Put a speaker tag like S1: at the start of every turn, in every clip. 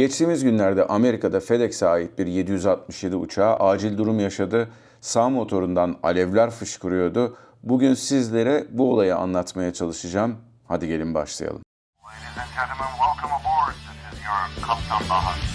S1: Geçtiğimiz günlerde Amerika'da FedEx'e ait bir 767 uçağı acil durum yaşadı. Sağ motorundan alevler fışkırıyordu. Bugün sizlere bu olayı anlatmaya çalışacağım. Hadi gelin başlayalım.
S2: Ladies and gentlemen, welcome aboard. This is your.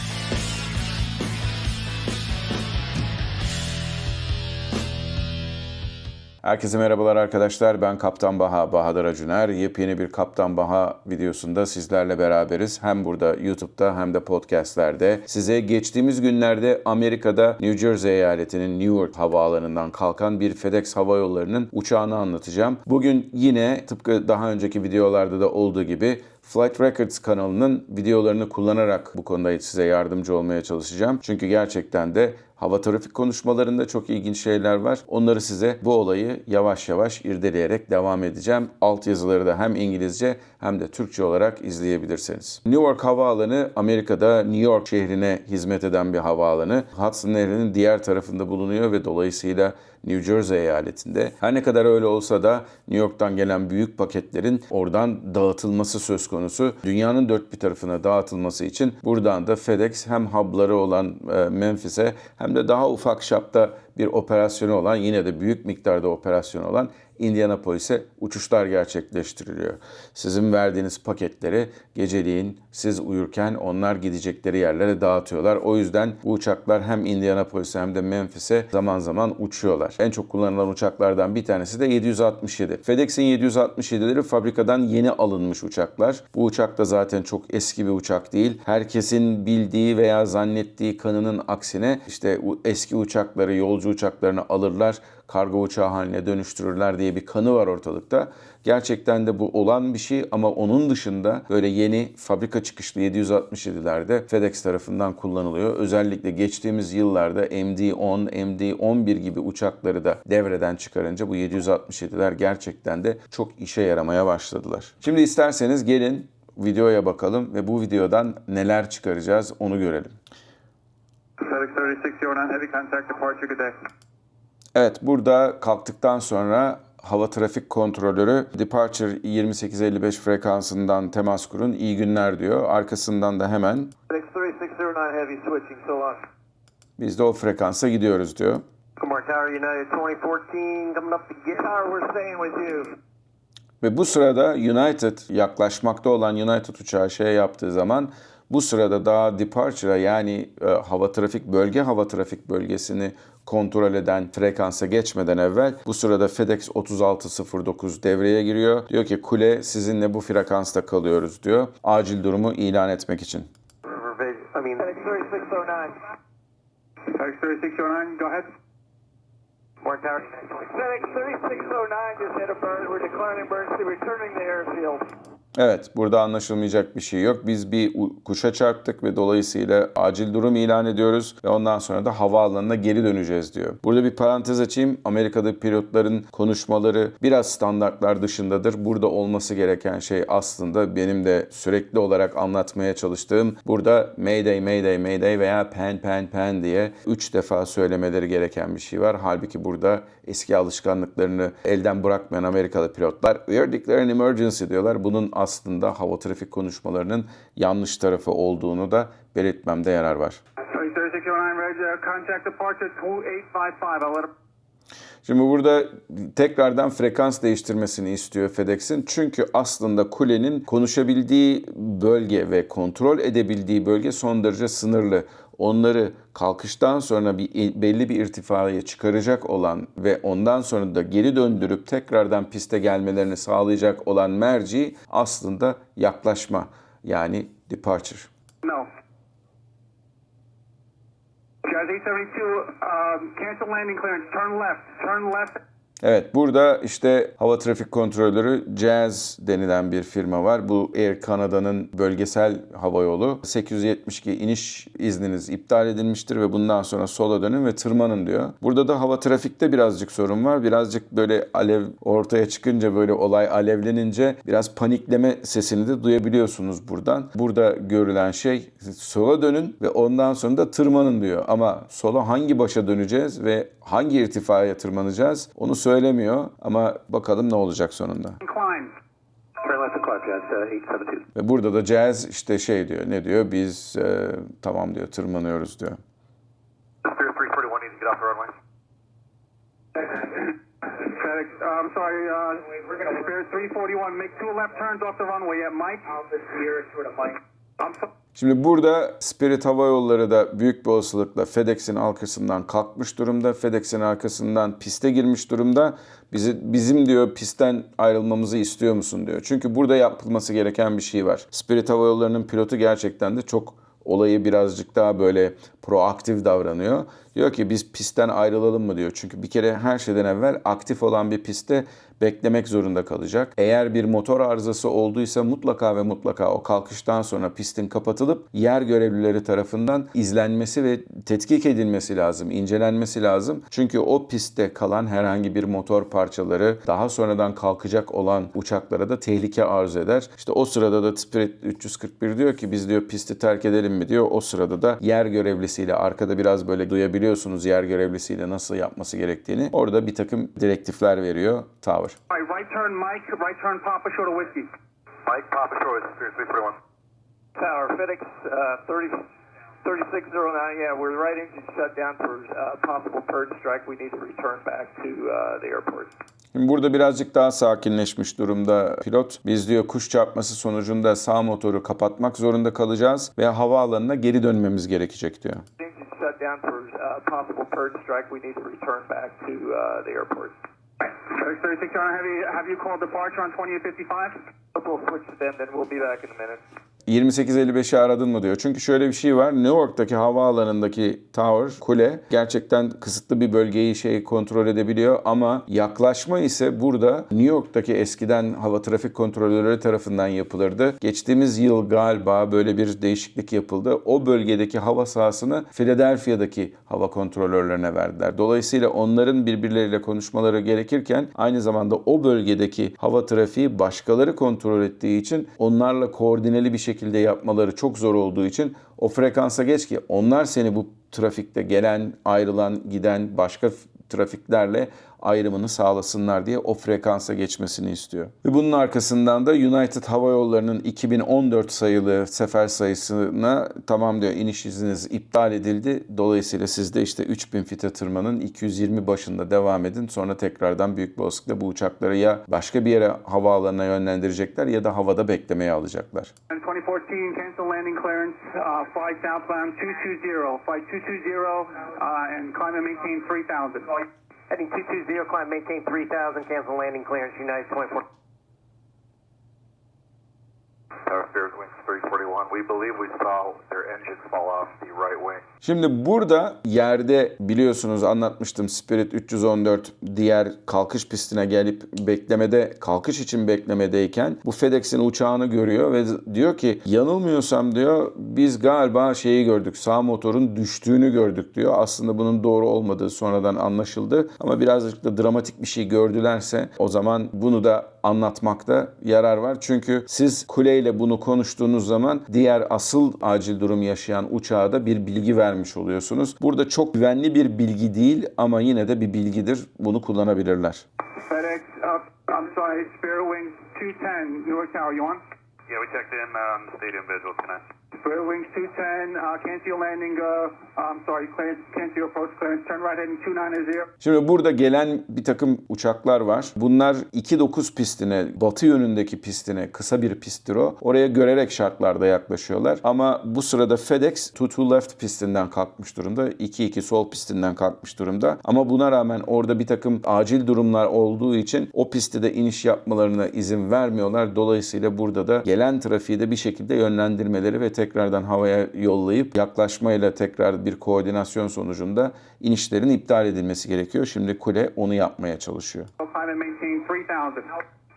S1: Herkese merhabalar arkadaşlar. Ben Kaptan Baha, Bahadır Acuner. Yepyeni bir Kaptan Baha videosunda sizlerle beraberiz. Hem burada YouTube'da hem de podcastlerde. Size geçtiğimiz günlerde Amerika'da New Jersey eyaletinin Newark havaalanından kalkan bir FedEx Hava Yolları'nın uçağını anlatacağım. Bugün yine tıpkı daha önceki videolarda da olduğu gibi Flight Records kanalının videolarını kullanarak bu konuda size yardımcı olmaya çalışacağım. Çünkü gerçekten de hava trafik konuşmalarında çok ilginç şeyler var. Onları size bu olayı yavaş yavaş irdeleyerek devam edeceğim. Alt yazıları da hem İngilizce hem de Türkçe olarak izleyebilirsiniz. Newark Havaalanı Amerika'da New York şehrine hizmet eden bir havaalanı. Hudson Nehri'nin diğer tarafında bulunuyor ve dolayısıyla New Jersey eyaletinde. Her ne kadar öyle olsa da New York'tan gelen büyük paketlerin oradan dağıtılması söz konusu. Dünyanın dört bir tarafına dağıtılması için buradan da FedEx hem hub'ları olan e, Memphis'e hem de daha ufak şapta bir operasyonu olan yine de büyük miktarda operasyon olan Indianapolis'e uçuşlar gerçekleştiriliyor. Sizin verdiğiniz paketleri geceliğin siz uyurken onlar gidecekleri yerlere dağıtıyorlar. O yüzden bu uçaklar hem Indianapolis'e hem de Memphis'e zaman zaman uçuyorlar. En çok kullanılan uçaklardan bir tanesi de 767. FedEx'in 767'leri fabrikadan yeni alınmış uçaklar. Bu uçak da zaten çok eski bir uçak değil. Herkesin bildiği veya zannettiği kanının aksine işte eski uçakları, yolcu uçaklarını alırlar kargo uçağı haline dönüştürürler diye bir kanı var ortalıkta. Gerçekten de bu olan bir şey ama onun dışında böyle yeni fabrika çıkışlı 767'lerde FedEx tarafından kullanılıyor. Özellikle geçtiğimiz yıllarda MD-10, MD-11 gibi uçakları da devreden çıkarınca bu 767'ler gerçekten de çok işe yaramaya başladılar. Şimdi isterseniz gelin videoya bakalım ve bu videodan neler çıkaracağız onu görelim.
S2: FedEx 3609 heavy contact departure, good day.
S1: Evet burada kalktıktan sonra hava trafik kontrolörü Departure 2855 frekansından temas kurun. İyi günler diyor. Arkasından da hemen
S3: FedEx 3609 Heavy switching so long.
S1: biz de o frekansa gidiyoruz diyor.
S3: Kumar Tower United 2014 coming up to get power. We're staying with you.
S1: Ve bu sırada United yaklaşmakta olan United uçağı şey yaptığı zaman bu sırada daha departure'a yani e, hava trafik bölge hava trafik bölgesini kontrol eden frekansa geçmeden evvel bu sırada FedEx 3609 devreye giriyor. Diyor ki kule sizinle bu frekansta kalıyoruz diyor. Acil durumu ilan etmek için.
S3: FedEx 3609.
S2: FedEx 3609, go ahead.
S3: Tower. FedEx 3609 just had a burn. We're declaring emergency, returning to airfield.
S1: Evet, burada anlaşılmayacak bir şey yok. Biz bir kuşa çarptık ve dolayısıyla acil durum ilan ediyoruz ve ondan sonra da havaalanına geri döneceğiz diyor. Burada bir parantez açayım. Amerika'da pilotların konuşmaları biraz standartlar dışındadır. Burada olması gereken şey aslında benim de sürekli olarak anlatmaya çalıştığım burada Mayday, Mayday, Mayday veya Pen, Pen, Pen diye 3 defa söylemeleri gereken bir şey var. Halbuki burada eski alışkanlıklarını elden bırakmayan Amerikalı pilotlar We are declaring emergency diyorlar. Bunun aslında hava trafik konuşmalarının yanlış tarafı olduğunu da belirtmemde yarar var.
S2: FedEx 3609, ready to contact departure 2855. I'll let him...
S1: Şimdi burada tekrardan frekans değiştirmesini istiyor FedEx'in. Çünkü aslında kulenin konuşabildiği bölge ve kontrol edebildiği bölge son derece sınırlı. Onları kalkıştan sonra bir belli bir irtifaya çıkaracak olan ve ondan sonra da geri döndürüp tekrardan piste gelmelerini sağlayacak olan merci aslında yaklaşma yani departure.
S2: No. Guys, 872, um, cancel landing clearance. Turn left. Turn left.
S1: Evet burada işte hava trafik kontrolörü Jazz denilen bir firma var. Bu Air Canada'nın bölgesel hava yolu. 872 iniş izniniz iptal edilmiştir ve bundan sonra sola dönün ve tırmanın diyor. Burada da hava trafikte birazcık sorun var. Birazcık böyle alev ortaya çıkınca böyle olay alevlenince biraz panikleme sesini de duyabiliyorsunuz buradan. Burada görülen şey sola dönün ve ondan sonra da tırmanın diyor. Ama sola hangi başa döneceğiz ve hangi irtifaya tırmanacağız onu söylemiyor ama bakalım ne olacak sonunda.
S2: Uh, 872.
S1: Ve burada da Jazz işte şey diyor, ne diyor? Biz e, tamam diyor, tırmanıyoruz diyor.
S3: Spirit 341 needs to get off the runway.
S2: FedEx, I'm sorry, uh, Spirit 341, make two left turns off the runway. Yeah, Mike? Spirit, sort of Mike.
S1: Şimdi burada Spirit Hava Yolları da büyük bir olasılıkla FedEx'in arkasından kalkmış durumda. FedEx'in arkasından piste girmiş durumda. Bizi, bizim diyor pistten ayrılmamızı istiyor musun diyor. Çünkü burada yapılması gereken bir şey var. Spirit Hava Yolları'nın pilotu gerçekten de çok olayı birazcık daha böyle proaktif davranıyor. Diyor ki biz pistten ayrılalım mı diyor. Çünkü bir kere her şeyden evvel aktif olan bir pistte beklemek zorunda kalacak. Eğer bir motor arızası olduysa mutlaka ve mutlaka o kalkıştan sonra pistin kapatılıp yer görevlileri tarafından izlenmesi ve tetkik edilmesi lazım, incelenmesi lazım. Çünkü o pistte kalan herhangi bir motor parçaları daha sonradan kalkacak olan uçaklara da tehlike arz eder. İşte o sırada da Spirit 341 diyor ki biz diyor pisti terk edelim mi diyor. O sırada da yer görevlisiyle arkada biraz böyle duyabiliyorsunuz yer görevlisiyle nasıl yapması gerektiğini. Orada bir takım direktifler veriyor Tower.
S2: All right, right turn Mike, right turn Papa Short of Whiskey.
S3: Mike, Papa Shore, Spirit 341. Tower, FedEx uh, 30, 3609, yeah, we're right engine shut down for uh, possible purge strike. We need to return back to uh, the airport.
S1: Şimdi burada birazcık daha sakinleşmiş durumda pilot. Biz diyor kuş çarpması sonucunda sağ motoru kapatmak zorunda kalacağız ve havaalanına geri dönmemiz gerekecek diyor.
S3: Engine shut down for uh, possible purge strike. We need to return back to uh, the airport.
S2: FedEx 36, have you, have you called departure on 2855?
S3: We'll switch to them, then we'll be back in a minute.
S1: 2855'i aradın mı diyor. Çünkü şöyle bir şey var. New York'taki havaalanındaki tower, kule gerçekten kısıtlı bir bölgeyi şey kontrol edebiliyor ama yaklaşma ise burada New York'taki eskiden hava trafik kontrolörleri tarafından yapılırdı. Geçtiğimiz yıl galiba böyle bir değişiklik yapıldı. O bölgedeki hava sahasını Philadelphia'daki hava kontrolörlerine verdiler. Dolayısıyla onların birbirleriyle konuşmaları gerekirken aynı zamanda o bölgedeki hava trafiği başkaları kontrol ettiği için onlarla koordineli bir şekilde yapmaları çok zor olduğu için o frekansa geç ki onlar seni bu trafikte gelen, ayrılan, giden başka trafiklerle ayrımını sağlasınlar diye o frekansa geçmesini istiyor. Ve bunun arkasından da United Hava Yolları'nın 2014 sayılı sefer sayısına tamam diyor iniş izniniz iptal edildi. Dolayısıyla siz de işte 3000 fite tırmanın 220 başında devam edin. Sonra tekrardan büyük bir olasılıkla bu uçakları ya başka bir yere havaalanına yönlendirecekler ya da havada beklemeye alacaklar.
S2: And 2014, cancel landing clearance, uh, flight southbound 220, flight 220, uh, and climb and maintain 3000.
S3: Heading 220, climb, maintain 3000, cancel landing clearance, United 24.
S1: Şimdi burada yerde biliyorsunuz anlatmıştım Spirit 314 diğer kalkış pistine gelip beklemede kalkış için beklemedeyken bu FedEx'in uçağını görüyor ve diyor ki yanılmıyorsam diyor biz galiba şeyi gördük sağ motorun düştüğünü gördük diyor. Aslında bunun doğru olmadığı sonradan anlaşıldı ama birazcık da dramatik bir şey gördülerse o zaman bunu da anlatmakta yarar var. Çünkü siz kuleyle bunu konuştuğunuz zaman diğer asıl acil durum yaşayan uçağa da bir bilgi vermiş oluyorsunuz. Burada çok güvenli bir bilgi değil ama yine de bir bilgidir. Bunu kullanabilirler.
S2: FedEx, uh, I'm sorry, Spirit Wings 210, New York Tower, you on?
S3: Yeah, we checked in uh, on the stadium visual tonight.
S2: Spirit Wings 210, uh, your landing, uh, I'm sorry, clearance, your approach clearance, turn right heading 290.
S1: Şimdi burada gelen bir takım uçaklar var. Bunlar 2.9 pistine, batı yönündeki pistine, kısa bir pisttir o. Oraya görerek şartlarda yaklaşıyorlar. Ama bu sırada FedEx 2-2 left pistinden kalkmış durumda. 2-2 sol pistinden kalkmış durumda. Ama buna rağmen orada bir takım acil durumlar olduğu için o pistte de iniş yapmalarına izin vermiyorlar. Dolayısıyla burada da gelen trafiği de bir şekilde yönlendirmeleri ve tekrardan havaya yollayıp yaklaşmayla tekrar bir koordinasyon sonucunda inişlerin iptal edilmesi gerekiyor. Şimdi kule onu yapmaya çalışıyor.
S2: Climb and maintain 3000.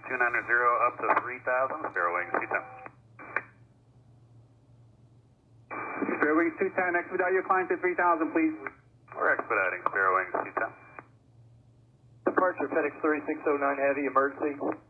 S3: 290 up to 3000, Spirit Wings 210.
S2: Spirit Wings 210, expedite your climb to 3000, please.
S3: We're expediting Spirit Wings 210. Departure FedEx 3609 Heavy Emergency.
S4: FedEx 3609 Heavy, go ahead.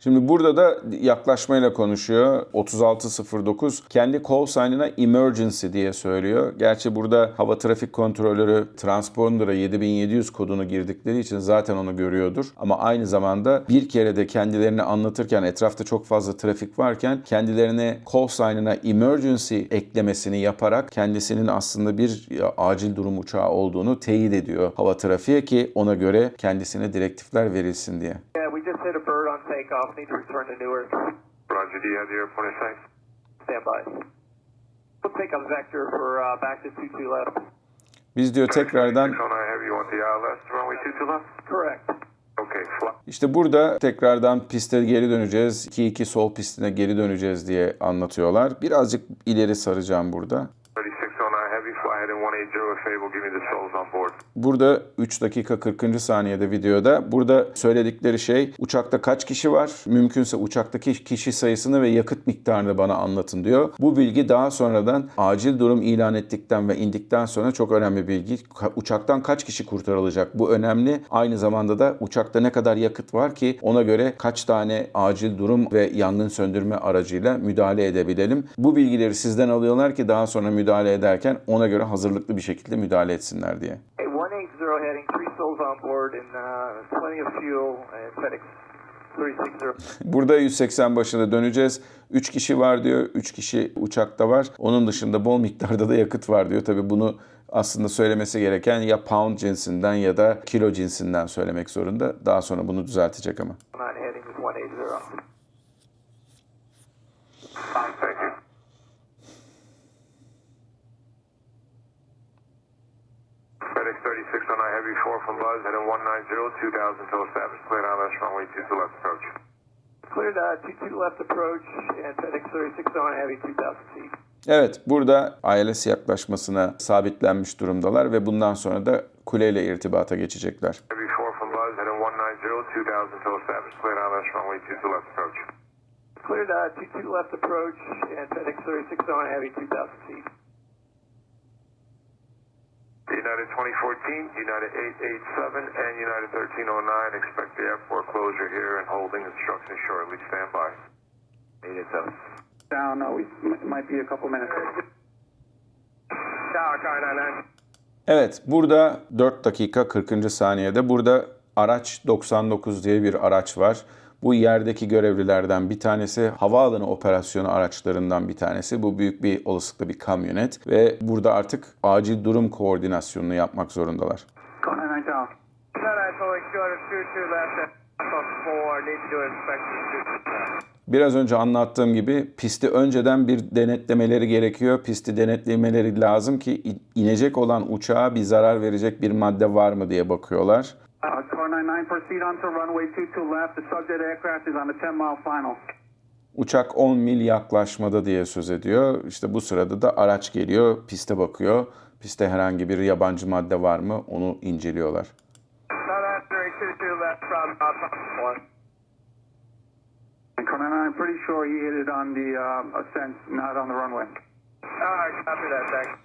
S1: Şimdi burada da yaklaşmayla konuşuyor. 3609 kendi call sign'ına emergency diye söylüyor. Gerçi burada hava trafik kontrolörü transponder'a 7700 kodunu girdikleri için zaten onu görüyordur. Ama aynı zamanda bir kere de kendilerini anlatırken etrafta çok fazla trafik varken kendilerine call sign'ına emergency eklemesini yaparak kendisinin aslında bir acil durum uçağı olduğunu teyit ediyor hava trafiğe ki ona göre kendisine direktifler verilsin diye.
S3: Yeah, we just hit a bird on takeoff. Need to return to Newark.
S4: Roger, do you have the airport in sight?
S3: Stand by. We'll take a vector for uh, back to 22 left.
S1: Biz diyor tekrardan
S4: 3609 Heavy, you want the ILS runway 22 left?
S3: Correct.
S4: Okay, fly.
S1: İşte burada tekrardan piste geri döneceğiz. 2-2 sol pistine geri döneceğiz diye anlatıyorlar. Birazcık ileri saracağım burada.
S4: 3609 Heavy, fly heading 180 if able, give me the souls on board.
S1: Burada 3 dakika 40. saniyede videoda burada söyledikleri şey uçakta kaç kişi var? Mümkünse uçaktaki kişi sayısını ve yakıt miktarını bana anlatın diyor. Bu bilgi daha sonradan acil durum ilan ettikten ve indikten sonra çok önemli bilgi. Uçaktan kaç kişi kurtarılacak? Bu önemli. Aynı zamanda da uçakta ne kadar yakıt var ki ona göre kaç tane acil durum ve yangın söndürme aracıyla müdahale edebilelim. Bu bilgileri sizden alıyorlar ki daha sonra müdahale ederken ona göre hazırlıklı bir şekilde müdahale etsinler diye.
S3: Hey, 180 heading, three souls on board, and uh, plenty of fuel. And FedEx 360.
S1: Burada 180 başına döneceğiz. 3 kişi var diyor. 3 kişi uçakta var. Onun dışında bol miktarda da yakıt var diyor. Tabii bunu aslında söylemesi gereken ya pound cinsinden ya da kilo cinsinden söylemek zorunda. Daha sonra bunu düzeltecek ama.
S3: Nine heading is 180.
S4: Thank you. FedEx 3609 Heavy, 4 from Buzz, heading 190, 2000 till established. Cleared ILS runway 22 left approach.
S3: Cleared uh, 22 left approach, and FedEx 3609 heavy 2000 feet.
S1: Evet burada ILS yaklaşmasına sabitlenmiş durumdalar ve bundan sonra da kuleyle irtibata geçecekler.
S4: Heavy 4 from Buzz, heading 190, 2000 till established. Cleared ILS runway 22 left approach.
S3: Cleared uh, 22 left approach, and FedEx 3609 heavy 2000 feet.
S4: United 2014, United 887, and United 1309 expect the airport closure here and holding instructions shortly. Stand by. 887.
S2: Down, uh, we m- might be a couple minutes.
S3: Tower, car 99.
S1: Evet burada 4 dakika 40. saniyede burada araç 99 diye bir araç var. Bu yerdeki görevlilerden bir tanesi, havaalanı operasyonu araçlarından bir tanesi. Bu büyük bir olasılıkla bir kamyonet ve burada artık acil durum koordinasyonunu yapmak zorundalar.
S2: Call 99 down.
S3: United Boeing 222 left at 4, need to do inspection.
S1: Biraz önce anlattığım gibi pisti önceden bir denetlemeleri gerekiyor. Pisti denetlemeleri lazım ki in- inecek olan uçağa bir zarar verecek bir madde var mı diye bakıyorlar.
S2: Uh, car 99, proceed onto runway 22 left. The subject aircraft is on the 10 mile final.
S1: Uçak 10 mil yaklaşmada diye söz ediyor. İşte bu sırada da araç geliyor, piste bakıyor. Piste herhangi bir yabancı madde var mı onu inceliyorlar.
S3: South 22 left from uh, 1.
S2: And car 99, I'm pretty sure he hit it on the uh, ascent, not on the runway.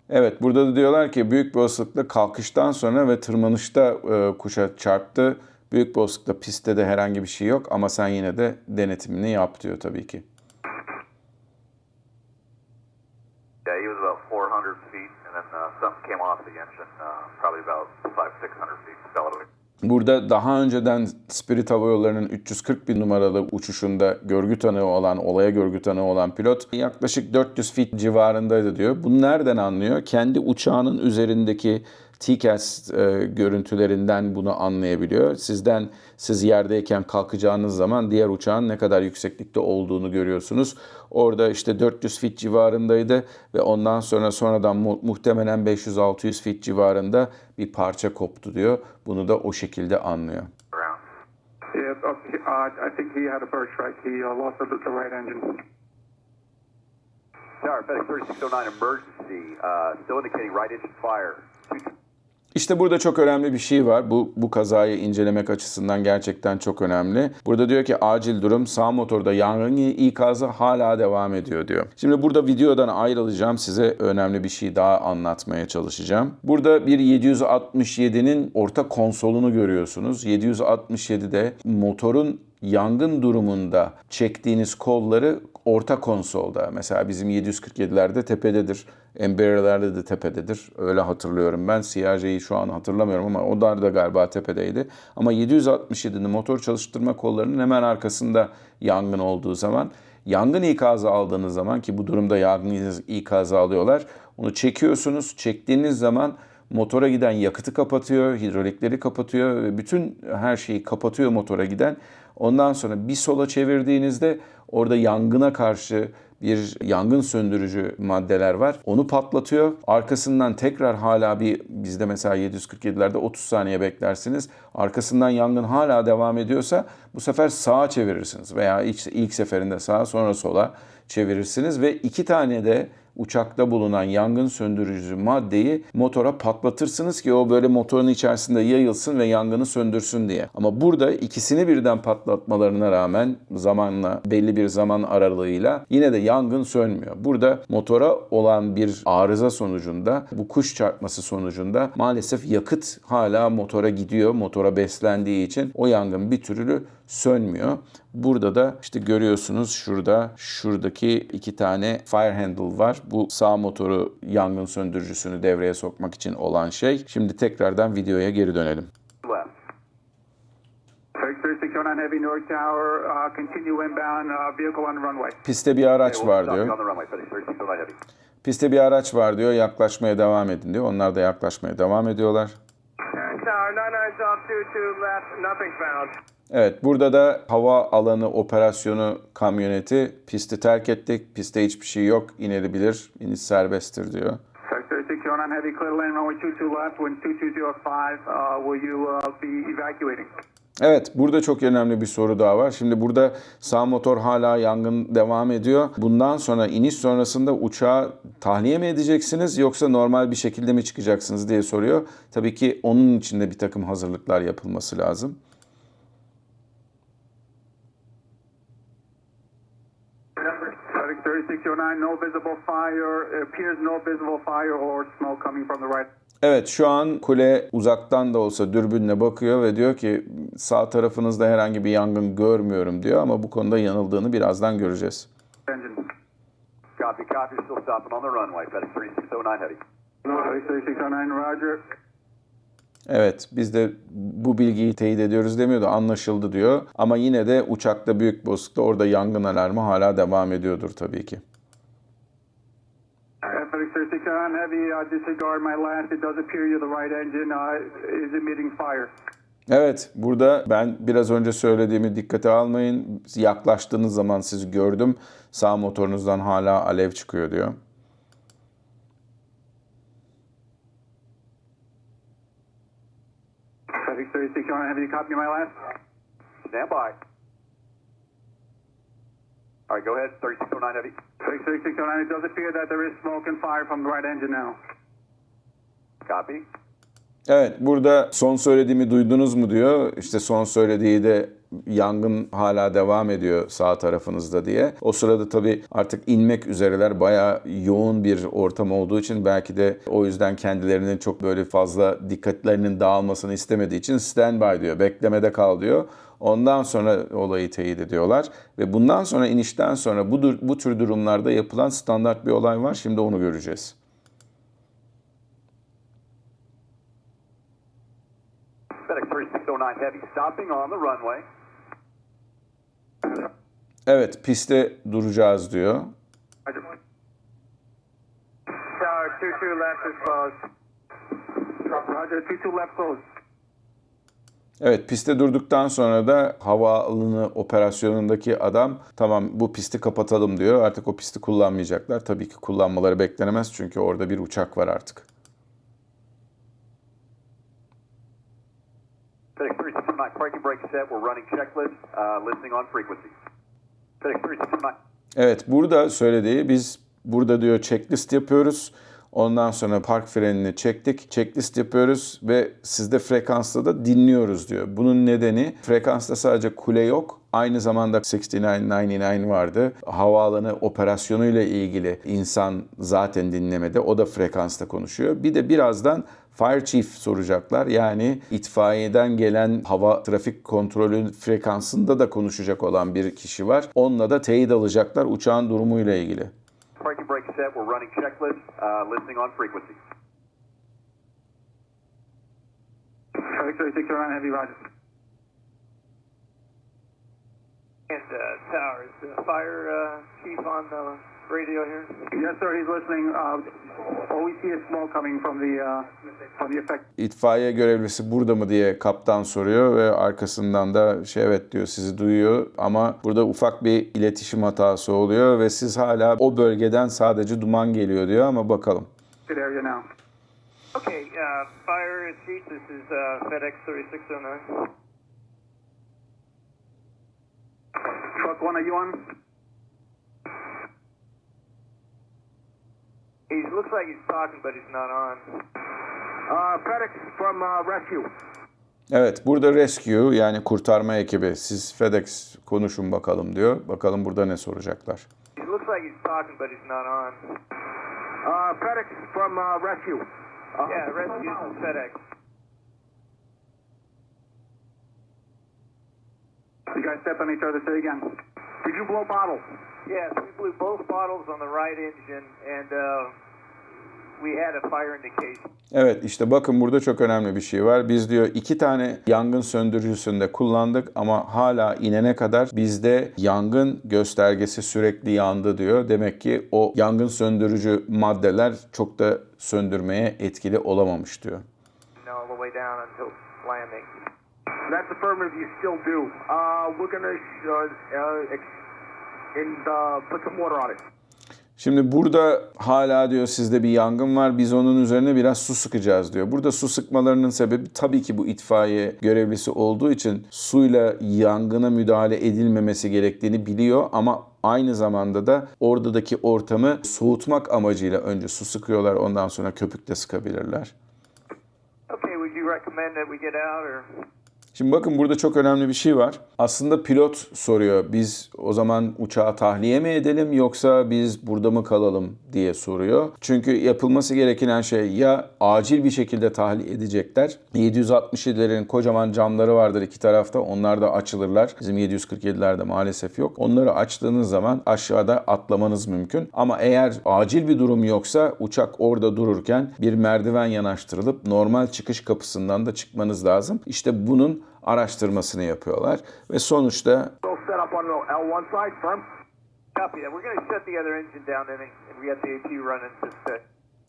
S1: Evet burada da diyorlar ki büyük bir olasılıkla kalkıştan sonra ve tırmanışta e, kuşa çarptı. Büyük bir olasılıkla pistte de herhangi bir şey yok ama sen yine de denetimini yap diyor tabii ki.
S5: Yeah, he was about 400 feet, and then uh, something came off the engine, uh, probably about five, 600 feet.
S1: Burada daha önceden Spirit Hava Yolları'nın 340 bin numaralı uçuşunda görgü tanığı olan, olaya görgü tanığı olan pilot yaklaşık 400 feet civarındaydı diyor. Bunu nereden anlıyor? Kendi uçağının üzerindeki TCAS e, görüntülerinden bunu anlayabiliyor. Sizden siz yerdeyken kalkacağınız zaman diğer uçağın ne kadar yükseklikte olduğunu görüyorsunuz. Orada işte 400 feet civarındaydı ve ondan sonra sonradan mu- muhtemelen 500-600 feet civarında bir parça koptu diyor. Bunu da o şekilde anlıyor.
S2: Yeah, uh, uh, I think he had a bird strike. He uh, lost the, the right engine.
S5: Tower, FedEx 3609 emergency, uh, still indicating right engine fire.
S1: İşte burada çok önemli bir şey var. Bu, bu kazayı incelemek açısından gerçekten çok önemli. Burada diyor ki acil durum sağ motorda yangın ikazı hala devam ediyor diyor. Şimdi burada videodan ayrılacağım. Size önemli bir şey daha anlatmaya çalışacağım. Burada bir 767'nin orta konsolunu görüyorsunuz. 767'de motorun yangın durumunda çektiğiniz kolları orta konsolda. Mesela bizim 747'lerde tepededir. Embraer'lerde de tepededir. Öyle hatırlıyorum ben. CRJ'yi şu an hatırlamıyorum ama o da da galiba tepedeydi. Ama 767'nin motor çalıştırma kollarının hemen arkasında yangın olduğu zaman yangın ikazı aldığınız zaman ki bu durumda yangın ikazı alıyorlar. Onu çekiyorsunuz. Çektiğiniz zaman motora giden yakıtı kapatıyor, hidrolikleri kapatıyor ve bütün her şeyi kapatıyor motora giden. Ondan sonra bir sola çevirdiğinizde orada yangına karşı bir yangın söndürücü maddeler var. Onu patlatıyor. Arkasından tekrar hala bir bizde mesela 747'lerde 30 saniye beklersiniz. Arkasından yangın hala devam ediyorsa bu sefer sağa çevirirsiniz veya ilk, ilk seferinde sağa sonra sola çevirirsiniz ve iki tane de uçakta bulunan yangın söndürücü maddeyi motora patlatırsınız ki o böyle motorun içerisinde yayılsın ve yangını söndürsün diye. Ama burada ikisini birden patlatmalarına rağmen zamanla belli bir zaman aralığıyla yine de yangın sönmüyor. Burada motora olan bir arıza sonucunda bu kuş çarpması sonucunda maalesef yakıt hala motora gidiyor. Motora beslendiği için o yangın bir türlü sönmüyor. Burada da işte görüyorsunuz şurada şuradaki iki tane fire handle var. Bu sağ motoru yangın söndürücüsünü devreye sokmak için olan şey. Şimdi tekrardan videoya geri dönelim.
S5: Left.
S2: Victor 609 Heavy North Tower, continue inbound, vehicle on the runway.
S1: Piste bir araç var diyor.
S5: on the runway, FedEx 3609 Heavy.
S1: Piste bir araç var diyor. Yaklaşmaya devam edin diyor. Onlar da yaklaşmaya devam ediyorlar.
S3: Tower 99 off 22 left, nothing found.
S1: Evet burada da hava alanı operasyonu kamyoneti pisti terk ettik. Piste hiçbir şey yok. İnebilir. İniş serbesttir diyor.
S2: Victor 609 Heavy, clear lane runway 22 left, wind 2205, uh, will you uh, be evacuating?
S1: Evet, burada çok önemli bir soru daha var. Şimdi burada sağ motor hala yangın devam ediyor. Bundan sonra iniş sonrasında uçağı tahliye mi edeceksiniz yoksa normal bir şekilde mi çıkacaksınız diye soruyor. Tabii ki onun için de bir takım hazırlıklar yapılması lazım.
S2: FedEx 3609, no visible fire, appears no visible fire or smoke coming from the right.
S1: Evet şu an kule uzaktan da olsa dürbünle bakıyor ve diyor ki sağ tarafınızda herhangi bir yangın görmüyorum diyor ama bu konuda yanıldığını birazdan göreceğiz.
S2: engine.
S5: Copy, copy. Still stopping on the runway, FedEx 3609 Heavy.
S2: FedEx 3609, roger.
S1: Evet biz de bu bilgiyi teyit ediyoruz demiyordu anlaşıldı diyor. Ama yine de uçakta büyük bozuklukta orada yangın alarmı hala devam ediyordur tabii ki.
S2: 3609 Heavy, uh, disregard my last. It does appear you're the right engine uh, is emitting fire.
S1: Evet burada ben biraz önce söylediğimi dikkate almayın. Yaklaştığınız zaman sizi gördüm. Sağ motorunuzdan hala alev çıkıyor diyor.
S2: FedEx 3609 Heavy, you copy my last?
S5: Stand by. All right, go ahead, 3609 Heavy.
S2: FedEx 3609, it does appear that there is smoke and fire from the right engine now.
S5: Copy.
S1: Evet burada son söylediğimi duydunuz mu diyor. İşte son söylediği de yangın hala devam ediyor sağ tarafınızda diye. O sırada tabii artık inmek üzereler. Bayağı yoğun bir ortam olduğu için belki de o yüzden kendilerinin çok böyle fazla dikkatlerinin dağılmasını istemediği için standby diyor. Beklemede kal diyor. Ondan sonra olayı teyit ediyorlar ve bundan sonra inişten sonra bu, bu tür durumlarda yapılan standart bir olay var. Şimdi onu göreceğiz.
S5: FedEx 3609 Heavy, stopping on the runway.
S1: Evet piste duracağız diyor.
S3: Tower 22 left is closed.
S2: Roger, 22 left close.
S1: Evet piste durduktan sonra da havaalanı operasyonundaki adam tamam bu pisti kapatalım diyor. Artık o pisti kullanmayacaklar. Tabii ki kullanmaları beklenemez çünkü orada bir uçak var artık.
S5: FedEx 3609, parking brake set. We're running checklist, uh, listening on frequency. FedEx 3609.
S1: Evet burada söylediği biz burada diyor checklist yapıyoruz. Ondan sonra park frenini çektik. Checklist yapıyoruz ve sizde frekansta da dinliyoruz diyor. Bunun nedeni frekansta sadece kule yok. Aynı zamanda 6999 vardı. Havaalanı operasyonuyla ilgili insan zaten dinlemede. O da frekansta konuşuyor. Bir de birazdan Fire Chief soracaklar. Yani itfaiyeden gelen hava trafik kontrolü frekansında da konuşacak olan bir kişi var. Onunla da teyit alacaklar uçağın durumuyla ilgili.
S5: Parking brake set, we're running checklist, uh, listening on frequency.
S2: FedEx 3609 Heavy, roger.
S3: And uh, Tower, is the fire uh, chief on the radio here?
S2: Yes, sir, he's listening. Uh, all we see is smoke coming from the, uh, from the effect.
S1: İtfaiye görevlisi burada mı diye kaptan soruyor ve arkasından da şey evet diyor sizi duyuyor ama burada ufak bir iletişim hatası oluyor ve siz hala o bölgeden sadece duman geliyor diyor ama bakalım.
S3: Okay, uh, fire chief, this is uh, FedEx 3609.
S2: Truck one, are you on?
S3: He looks like he's talking, but he's not on.
S2: Uh, FedEx from uh, Rescue.
S1: Evet burada rescue yani kurtarma ekibi siz FedEx konuşun bakalım diyor. Bakalım burada ne soracaklar.
S3: He looks like he's talking, but he's not on.
S2: Uh, FedEx from uh, Rescue. Uh,
S3: Yeah, rescue from FedEx.
S2: You guys stepped on each other. Say again. Did you blow bottles?
S3: Yes, we blew both bottles on the right engine, and uh, we had a fire indication.
S1: Evet işte bakın burada çok önemli bir şey var. Biz diyor iki tane yangın söndürücüsünde kullandık ama hala inene kadar bizde yangın göstergesi sürekli yandı diyor. Demek ki o yangın söndürücü maddeler çok da söndürmeye etkili olamamış diyor.
S3: all the way down until landing.
S2: That's affirmative. You still do. Uh, we're gonna uh, uh, ex- and uh, put some water on it.
S1: Şimdi burada hala diyor sizde bir yangın var biz onun üzerine biraz su sıkacağız diyor. Burada su sıkmalarının sebebi tabii ki bu itfaiye görevlisi olduğu için suyla yangına müdahale edilmemesi gerektiğini biliyor ama aynı zamanda da oradaki ortamı soğutmak amacıyla önce su sıkıyorlar ondan sonra köpük de sıkabilirler.
S3: Okay, would you recommend that we get out, or
S1: Şimdi bakın burada çok önemli bir şey var. Aslında pilot soruyor. Biz o zaman uçağı tahliye mi edelim yoksa biz burada mı kalalım diye soruyor. Çünkü yapılması gereken şey ya acil bir şekilde tahliye edecekler. 767'lerin kocaman camları vardır iki tarafta. Onlar da açılırlar. Bizim 747'lerde maalesef yok. Onları açtığınız zaman aşağıda atlamanız mümkün. Ama eğer acil bir durum yoksa uçak orada dururken bir merdiven yanaştırılıp normal çıkış kapısından da çıkmanız lazım. İşte bunun araştırmasını yapıyorlar. Ve sonuçta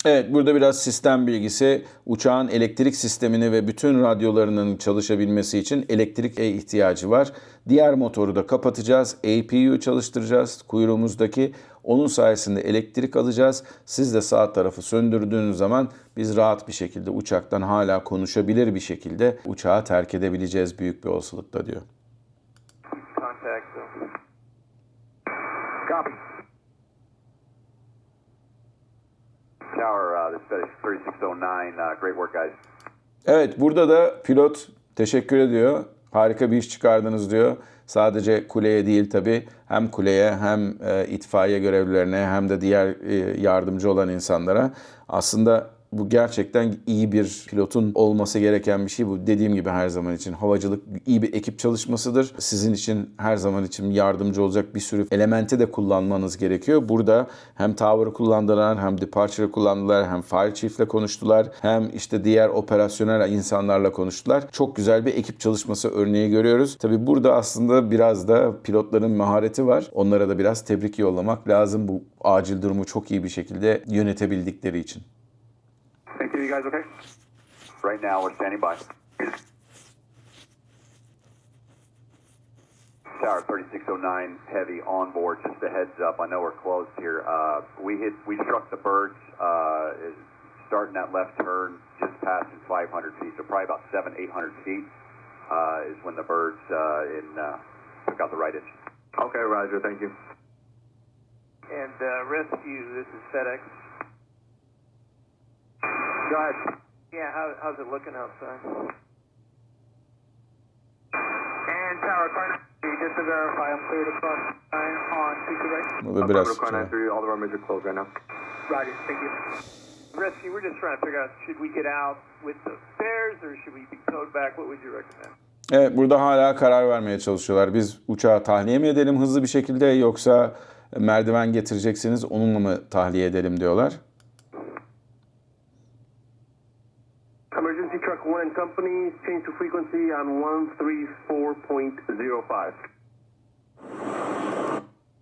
S2: Go set up on the L1 side, firm.
S3: copy that? We're going to shut the other engine down, then, and we got the AP running just
S1: Evet burada biraz sistem bilgisi uçağın elektrik sistemini ve bütün radyolarının çalışabilmesi için elektriğe ihtiyacı var. Diğer motoru da kapatacağız. APU çalıştıracağız kuyruğumuzdaki. Onun sayesinde elektrik alacağız. Siz de sağ tarafı söndürdüğünüz zaman biz rahat bir şekilde uçaktan hala konuşabilir bir şekilde uçağı terk edebileceğiz büyük bir olasılıkla diyor.
S2: Copy.
S5: Tower, uh, this is FedEx 3609. Uh, great work, guys.
S1: Evet burada da pilot teşekkür ediyor. Harika bir iş çıkardınız diyor. Sadece kuleye değil tabii hem kuleye hem e, itfaiye görevlilerine hem de diğer e, yardımcı olan insanlara. Aslında bu gerçekten iyi bir pilotun olması gereken bir şey. Bu dediğim gibi her zaman için havacılık iyi bir ekip çalışmasıdır. Sizin için her zaman için yardımcı olacak bir sürü elementi de kullanmanız gerekiyor. Burada hem tower'ı kullandılar, hem departure'ı kullandılar, hem fire chief'le konuştular, hem işte diğer operasyonel insanlarla konuştular. Çok güzel bir ekip çalışması örneği görüyoruz. Tabii burada aslında biraz da pilotların mahareti var. Onlara da biraz tebrik yollamak lazım bu acil durumu çok iyi bir şekilde yönetebildikleri için.
S2: Thank you. You guys okay?
S5: Right now, we're standing by. Tower 3609 heavy on board. Just a heads up. I know we're closed here. Uh, we hit. We struck the birds uh, starting that left turn, just passing 500 feet. So probably about seven, 800 feet uh, is when the birds uh, in uh, took out the right engine.
S2: Okay, Roger. Thank you.
S3: And uh, rescue, this is FedEx.
S2: Ahead.
S3: Yeah, how, how's it looking outside?
S2: And tower, car 93, just to verify, I'm cleared across line on CC right.
S1: Bu da biraz
S4: 93, all the runways are closed right now.
S2: Roger, thank you.
S3: Rescue, we're just trying to figure out, should we get out with the stairs or should we be towed back? What would you recommend?
S1: Evet burada hala karar vermeye çalışıyorlar. Biz uçağı tahliye mi edelim hızlı bir şekilde yoksa merdiven getireceksiniz onunla mı tahliye edelim diyorlar.
S2: Emergency truck 1 and company, change to frequency on 134.05.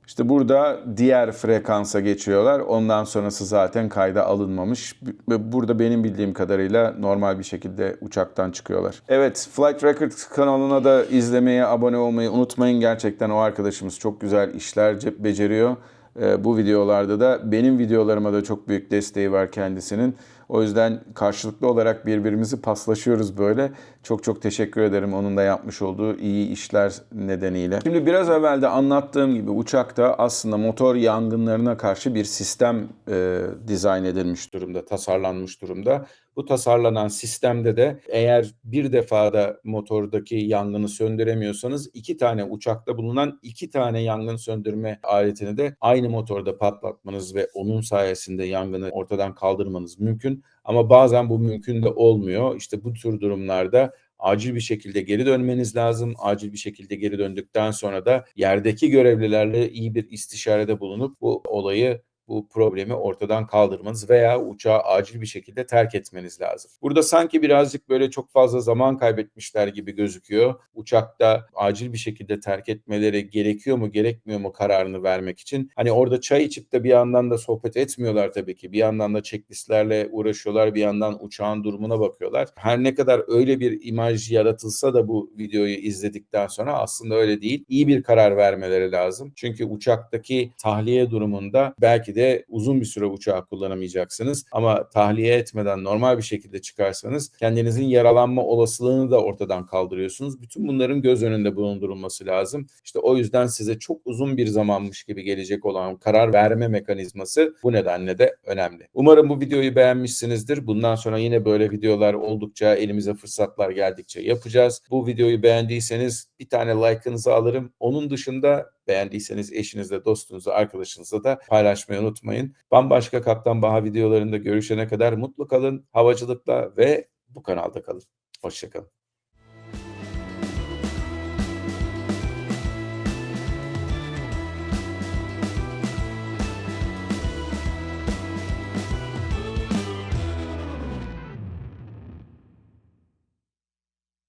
S1: İşte burada diğer frekansa geçiyorlar. Ondan sonrası zaten kayda alınmamış. Burada benim bildiğim kadarıyla normal bir şekilde uçaktan çıkıyorlar. Evet, Flight Records kanalına da izlemeye, abone olmayı unutmayın. Gerçekten o arkadaşımız çok güzel işler ce- beceriyor. Ee, bu videolarda da benim videolarıma da çok büyük desteği var kendisinin. O yüzden karşılıklı olarak birbirimizi paslaşıyoruz böyle. Çok çok teşekkür ederim onun da yapmış olduğu iyi işler nedeniyle. Şimdi biraz evvel de anlattığım gibi uçakta aslında motor yangınlarına karşı bir sistem e, dizayn edilmiş durumda, tasarlanmış durumda. Bu tasarlanan sistemde de eğer bir defada motordaki yangını söndüremiyorsanız iki tane uçakta bulunan iki tane yangın söndürme aletini de aynı motorda patlatmanız ve onun sayesinde yangını ortadan kaldırmanız mümkün. Ama bazen bu mümkün de olmuyor. İşte bu tür durumlarda acil bir şekilde geri dönmeniz lazım. Acil bir şekilde geri döndükten sonra da yerdeki görevlilerle iyi bir istişarede bulunup bu olayı bu problemi ortadan kaldırmanız veya uçağı acil bir şekilde terk etmeniz lazım. Burada sanki birazcık böyle çok fazla zaman kaybetmişler gibi gözüküyor. Uçakta acil bir şekilde terk etmeleri gerekiyor mu gerekmiyor mu kararını vermek için. Hani orada çay içip de bir yandan da sohbet etmiyorlar tabii ki. Bir yandan da checklistlerle uğraşıyorlar. Bir yandan uçağın durumuna bakıyorlar. Her ne kadar öyle bir imaj yaratılsa da bu videoyu izledikten sonra aslında öyle değil. İyi bir karar vermeleri lazım. Çünkü uçaktaki tahliye durumunda belki de uzun bir süre uçağı kullanamayacaksınız. Ama tahliye etmeden normal bir şekilde çıkarsanız kendinizin yaralanma olasılığını da ortadan kaldırıyorsunuz. Bütün bunların göz önünde bulundurulması lazım. İşte o yüzden size çok uzun bir zamanmış gibi gelecek olan karar verme mekanizması bu nedenle de önemli. Umarım bu videoyu beğenmişsinizdir. Bundan sonra yine böyle videolar oldukça elimize fırsatlar geldikçe yapacağız. Bu videoyu beğendiyseniz bir tane like'ınızı alırım. Onun dışında beğendiyseniz eşinizle, dostunuzla, arkadaşınızla da paylaşmayı unutmayın. Bambaşka Kaptan Baha videolarında görüşene kadar mutlu kalın, havacılıkla ve bu kanalda kalın. Hoşçakalın.